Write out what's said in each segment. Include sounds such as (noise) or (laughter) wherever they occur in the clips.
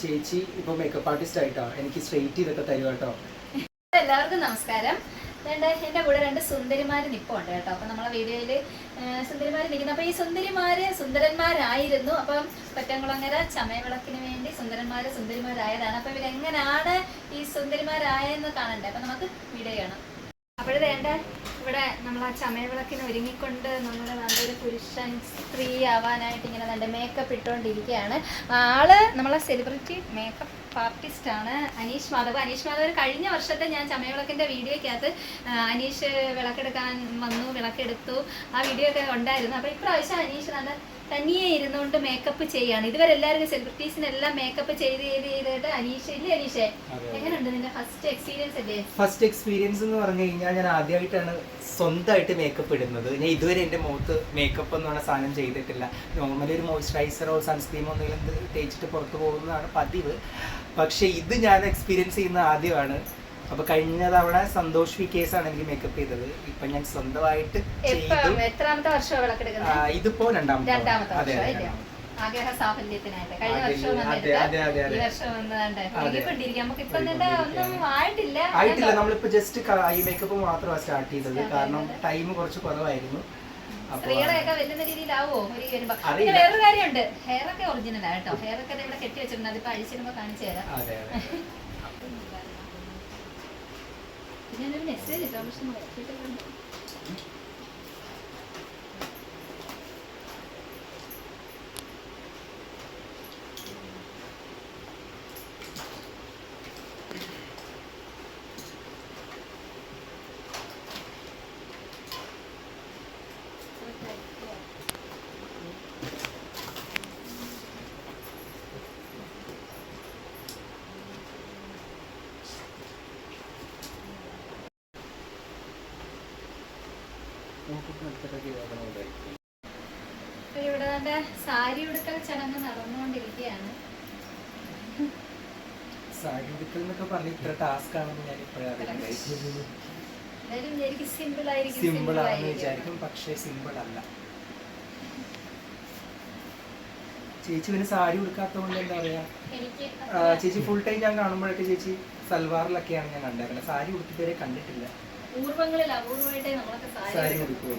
ചേച്ചി ഇപ്പൊ makeup artist ആയിട്ടോ? എനിക്ക് സ്ട്രെയിറ്റ് ഇതൊക്കെ തരും കേട്ടോ. എല്ലാവർക്കും നമസ്കാരം. രണ്ട് എന്റെ കൂടെ രണ്ട് സുന്ദരിമാർ നിപ്പുണ്ട് കേട്ടോ. അപ്പം നമ്മളെ വീഡിയോയിൽ സുന്ദരിമാർ നിൽക്കുന്നു. അപ്പം ഈ സുന്ദരിമാര് സുന്ദരന്മാരായിരുന്നു. അപ്പം കൊറ്റംകുളങ്ങര ചമയവിളക്കിന് വേണ്ടി സുന്ദരന്മാര് സുന്ദരിമാരായതാണ്. അപ്പം ഇവരെങ്ങനെയാണ് ഈ സുന്ദരിമാരായെന്ന് കാണണ്ടേ? അപ്പം നമുക്ക് വീഡിയോ കാണാം അപ്പോഴേ വേണ്ട. ഇവിടെ നമ്മൾ ആ ചമയവിളക്കിന് ഒരുങ്ങിക്കൊണ്ട് നമ്മുടെ നല്ലൊരു പുരുഷൻ സ്ത്രീ ആവാനായിട്ട് ഇങ്ങനെ നല്ല മേക്കപ്പ് ഇട്ടുകൊണ്ടിരിക്കുകയാണ് ആൾ നമ്മളെ സെലിബ്രിറ്റി മേക്കപ്പ് ആർട്ടിസ്റ്റ് ആണ് അനീഷ് മാധവ്. അനീഷ് മാധവ് കഴിഞ്ഞ വർഷത്തെ ഞാൻ ചമയവിളക്കിന്റെ വീഡിയോയ്ക്കകത്ത് അനീഷ് വിളക്കെടുക്കാൻ വന്നു വിളക്കെടുത്തു. ആ വീഡിയോ ഒക്കെ ഉണ്ടായിരുന്നു. അപ്പോൾ ഇപ്രാവശ്യം അനീഷ് നല്ല തനിയെ ഇരുന്നുകൊണ്ട് മേക്കപ്പ് ചെയ്യാണ്. ഇതുവരെ എല്ലാവരും സെലിബ്രിറ്റീസിനെല്ലാം മേക്കപ്പ് ചെയ്ത് ചെയ്ത് ചെയ്തിട്ട് അനീഷ ഇല്ലേ അനീഷ. എങ്ങനെയുണ്ട് നിന്റെ ഫസ്റ്റ് എക്സ്പീരിയൻസ് അല്ലേ? ഫസ്റ്റ് എക്സ്പീരിയൻസ് എന്ന് പറഞ്ഞു കഴിഞ്ഞാൽ ഞാൻ ആദ്യമായിട്ടാണ് സ്വന്തമായിട്ട് മേക്കപ്പ് ഇടുന്നത്. ഞാൻ ഇതുവരെ എന്റെ മുഖത്ത് മേക്കപ്പ് എന്ന് പറഞ്ഞ സാധനം ചെയ്തിട്ടില്ല. നോർമലി ഒരു മോയ്സ്ചറൈസറോ സൺസ്ക്രീമോ എന്തെങ്കിലും തേച്ചിട്ട് പുറത്ത് പോകുന്നതാണ് പതിവ്. പക്ഷേ ഇത് ഞാൻ എക്സ്പീരിയൻസ് ചെയ്യുന്ന ആദ്യമാണ്. അപ്പൊ കഴിഞ്ഞ തവണ സന്തോഷ് വി കേസ് ആണ് എനിക്ക് മേക്കപ്പ് ചെയ്തത്. ഇപ്പൊ ഞാൻ സ്വന്തമായിട്ട് എത്രാമത്തെ വർഷം ഇതിപ്പോ രണ്ടാമത്തെ അതെ. ആഗ്രഹ സാഫല്യത്തിനായിട്ട്. കഴിഞ്ഞ വർഷം ആയിട്ടില്ല. നമ്മളിപ്പോ ജസ്റ്റ് ഐ മേക്കപ്പ് മാത്രമാണ് സ്റ്റാർട്ട് ചെയ്തത്. കാരണം ടൈം കുറച്ച് കുറവായിരുന്നു. സ്ത്രീകളെയൊക്കെ വെല്ലുന്ന രീതിയിലാവോ? ഒരു. പിന്നെ വേറൊരു കാര്യമുണ്ട്. ഹെയർ ഒക്കെ ഒറിജിനൽ ആണ് കേട്ടോ. ഹെയർ ഒക്കെ ഇവിടെ കെട്ടി വെച്ചിട്ടുണ്ട്. അതിപ്പോ അഴിച്ചിരുമ്പോ കാണിച്ചു തരാം. ഞാനൊരു മെസ്സേജ് ഇട്ടാ പക്ഷെ നോക്കിയിട്ടില്ല ഇവിടെ സാരി ഉടുക്കൽ ചടങ്ങ് നടന്നുകൊണ്ടിരിക്കുകയാണ്. സാരി ഉടുക്കൽ എന്നൊക്കെ പറഞ്ഞ ഇത്ര ടാസ്ക് ആണെന്ന് ഞാൻ ഇപ്പോഴാണ് സിമ്പിൾ ആയിരിക്കും സിമ്പിൾ ആണെന്ന്. വിചാരിക്കും പക്ഷേ സിമ്പിൾ അല്ല. ചേച്ചി പിന്നെ സാരി ഉടുക്കാത്തതുകൊണ്ട് എന്താ പറയാ? ചേച്ചി ഫുൾ ടൈം ഞാൻ കാണുമ്പോഴൊക്കെ ചേച്ചി സൽവാറിലൊക്കെയാണ് ഞാൻ കണ്ടേക്കുന്നത് സാരി ഉടുത്തിട്ടേ കണ്ടിട്ടില്ല. പൂർവങ്ങളിൽ അപൂർവമായിട്ടേ നമ്മളൊക്കെ സാരി ഉടുക്കുള്ളൂ.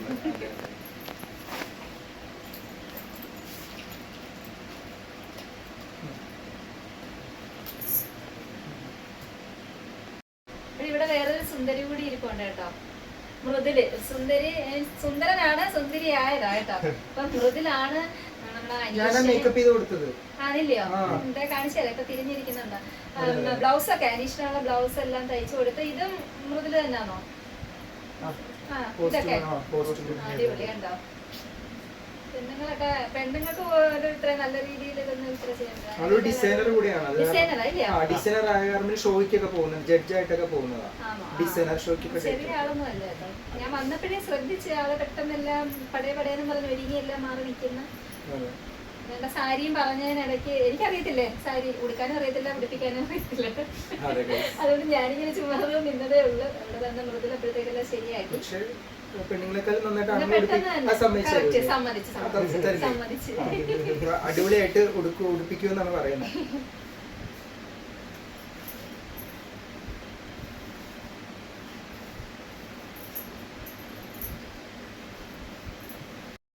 ഇവിടെ വേറൊരു സുന്ദരി കൂടി ഇരിപ്പുണ്ട് കേട്ടോ. മൃദുൽ. സുന്ദരി സുന്ദരനാണ് സുന്ദരി ആയതാ കേട്ടോ അപ്പൊ മൃദുലാണ് ആണില്ലയോ. എന്താ കാണിച്ചല്ലേ ഇപ്പൊ തിരിഞ്ഞിരിക്കുന്നുണ്ട്. ബ്ലൗസ് ഒക്കെ അനീഷിനുള്ള ബ്ലൗസ് എല്ലാം തയ്ച്ചു കൊടുത്ത്. ഇതും മൃദുൽ തന്നെയാണോ പെണ്ണുങ്ങളൊക്കെ പെണ്ണുങ്ങൾക്ക് ഇത്ര നല്ല രീതിയിൽ ഇതൊന്നും ഡിസൈനർ കൂടിയാണ്. ഡിസൈനർ ആയ കാരണം ഷോയ്ക്കൊക്കെ പോകുന്നത് ജഡ്ജായിട്ടൊക്കെ പോകുന്നതാ. ആണോ? ആ. ഡിസൈനർ ഷോയ്ക്കൊക്കെ ചെറിയ ആളൊന്നും അല്ല കേട്ടോ. ഞാൻ വന്നപ്പോഴേ ശ്രദ്ധിച്ച് ആൾ പെട്ടെന്നെല്ലാം പടയെ പടയെന്ന് പറഞ്ഞ് ഒരുങ്ങിയെല്ലാം മാറി നിൽക്കുന്ന സാരിയും പറഞ്ഞതിനിടയ്ക്ക് എനിക്കറിയത്തില്ലേ? സാരി ഉടുക്കാനും അറിയത്തില്ല ഉടുപ്പിക്കാനും അറിയത്തില്ല. അതുകൊണ്ട് ഞാനിങ്ങനെ ചുമ്മാ നിന്നതേ ഉള്ളൂ. അവിടെ തന്നെ. മൃദുലപ്പോഴത്തേക്കെല്ലാം ശരിയാക്കി അടിപൊളിയായിട്ട് പെണ്ണുങ്ങളെക്കാളും ഉടുപ്പിക്കൂന്നാണ് പിന്നെ അമ്മ പെട്ടെന്ന് ഉടുപ്പി- തന്നെ ആ, സമ്മതിച്ചു correct, തരുമല്ലേ? സമ്മതിച്ചു ആ, സമ്മതിച്ചു തരില്ലേ? സമ്മതിച്ചു ആ, അടിപൊളിയായിട്ട് ഉടുക്കു ഉടുപ്പിക്കുമെന്നാണ് പറയുന്നത്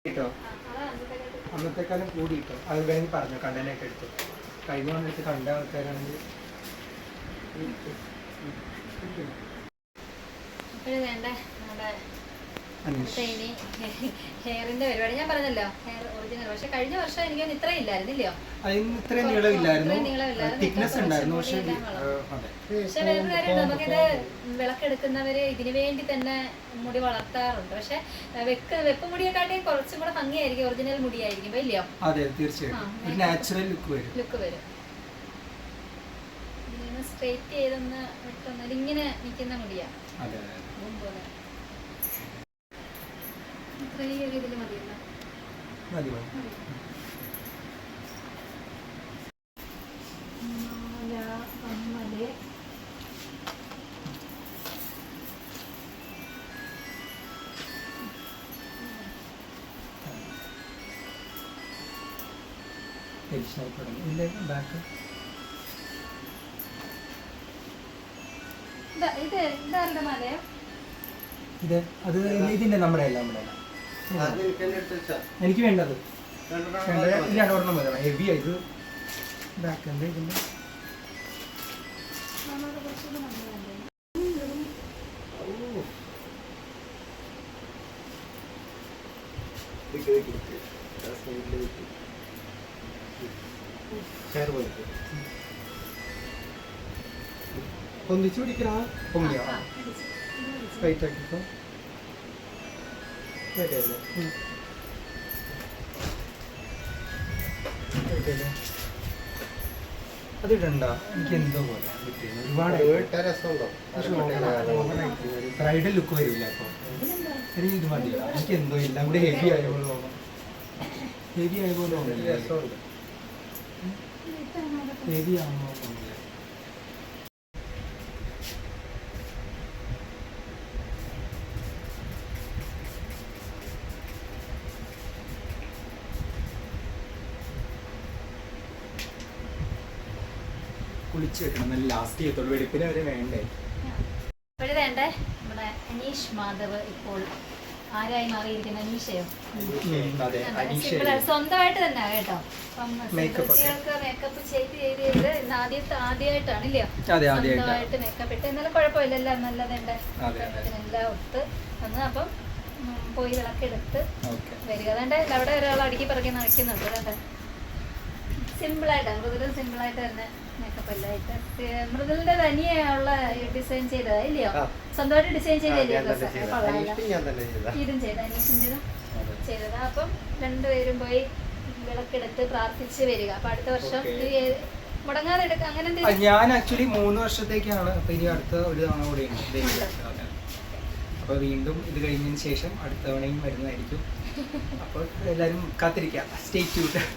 കേട്ടോ ആ, അതാ അന്നത്തെ അന്നത്തെക്കാലം കൂടി കിട്ടും അത് വേണമെങ്കിൽ പറഞ്ഞു കണ്ടനായിട്ട് എടുത്തു. കഴിഞ്ഞ വന്നിട്ട് കണ്ട ആൾക്കാരാണെങ്കിൽ വേണ്ട? നമ്മുടെ അടുത്ത ഇനി ഹെയറിന്റെ പരിപാടി ഞാൻ പറഞ്ഞല്ലോ. Hair original. പക്ഷെ കഴിഞ്ഞ വർഷം എനിക്ക് ഇത്രയും ഇല്ലായിരുന്നില്ലയോ? ഇത്രയും നീളമില്ലായിരുന്നു. തിക്നെസ് ഉണ്ടായിരുന്നു. പക്ഷേ പക്ഷെ വേറൊരു കാര്യം നമുക്കിത് വിളക്കെടുക്കുന്നവര് ഇതിനു വേണ്ടി തന്നെ മുടി വളർത്താറുണ്ട്. പക്ഷെ വെക്ക് വെപ്പ് മുടിയെക്കാട്ടി കുറച്ചും കൂടെ ഭംഗിയായിരിക്കും. ഒറിജിനൽ മുടിയായിരിക്കും. ഇല്ലയോ? അതെ തീർച്ചയായിട്ടും. ഒരു നാച്ചുറൽ ലുക്ക് വരും. ലുക്ക് വരും. സ്ട്രെയിറ്റ് ചെയ്തൊന്ന് ഇതിങ്ങനെ നിൽക്കുന്ന മുടിയാ. അതെ. അതെ പോലെ. മതി ബാക്ക് ഇത് ഇതിന്റെ നമ്മുടെ അല്ല നമ്മുടെ അല്ല. എനിക്ക് വേണ്ടത്. രണ്ടെണ്ണം വരണം ഹെവി ആയത് ബാക്ക് എന്താ പോയിട്ട്. ഒന്നിച്ചു പിടിക്കണ പൊങ്ങിയോ? ടൈറ്റ് ആക്കിക്കോ. Tight ആയില്ലേ? Tight ആയില്ലേ? അത് ഇടണ്ട എനിക്ക് എന്തോ പോലെ. ഒരുപാട് ബ്രൈഡൽ ലുക്ക് വരില്ല അപ്പൊ. ഇതിലെന്താ? എനിക്ക് ഇത് മതി എനിക്ക് എന്തോ എല്ലാം കൂടി ഹെവി ആയ പോലെ തോന്നും ഹെവി ആയ പോലെ തോന്നില്ല? ഹെവി ആണോ തോന്നില്ല കുളിച്ച് വെക്കണം നല്ല ലാസ്റ്റ് ചെയ്യത്തുള്ളൂ. വെളുപ്പിനെ വരെ വേണ്ടേ? ഇപ്പോഴും വേണ്ടേ? നമ്മുടെ അനീഷ് മാധവ് ഇപ്പോൾ ആരായി മാറിയിരിക്കുന്ന? അനീഷയോ? സ്വന്തമായിട്ട് തന്നെ കേട്ടോ. ഒക്കെ. മേക്കപ്പ് ചെയ്ത് ചെയ്ത് ചെയ്ത് ഇന്ന് ആദ്യത്തെ ആദ്യമായിട്ടാണ് ഇല്ലയോ. സ്വന്തമായിട്ട് മേക്കപ്പ് ഇട്ട് എന്നാലും കുഴപ്പമില്ലല്ലോ. നല്ലതുണ്ട് അതെ, അതെ. എല്ലാം ഒത്ത് വന്ന് അപ്പം പോയി വിളക്കെടുത്ത് വരിക. അതുകൊണ്ട് അവിടെ ഒരാൾ അടുക്കി പറക്കി നടക്കുന്നുണ്ട്. അതെ സിമ്പിളായിട്ട് മൃദുലും സിമ്പിളായിട്ട് തന്നെ മേക്കപ്പ് എല്ലാം ആയിട്ട്. മൃദുലിന്റെ തനിയുള്ള ഡിസൈൻ ചെയ്തതാ ഇല്ലയോ? സ്വന്തമായിട്ട് ഡിസൈൻ ചെയ്തില്ലയോ. ഇതും ചെയ്ത അനീഷും ചെയ്ത ചെയ്തതാ. അപ്പം രണ്ടുപേരും പോയി വിളക്കെടുത്ത് പ്രാർത്ഥിച്ച് വരിക. അപ്പൊ അടുത്ത വർഷം മുടങ്ങാതെ എടുക്കുക അങ്ങനെ ഞാൻ ആക്ച്വലി മൂന്ന് വർഷത്തേക്കാണ്. അപ്പൊ ഇനി അടുത്ത ഒരു തവണ കൂടെ ഉണ്ട്. അപ്പൊ വീണ്ടും ഇത് കഴിഞ്ഞതിന് ശേഷം അടുത്ത തവണയും വരുന്നതായിരിക്കും. (laughs) അപ്പോൾ എല്ലാവരും കാത്തിരിക്കാം. സ്റ്റേ ട്യൂട്ട് (laughs)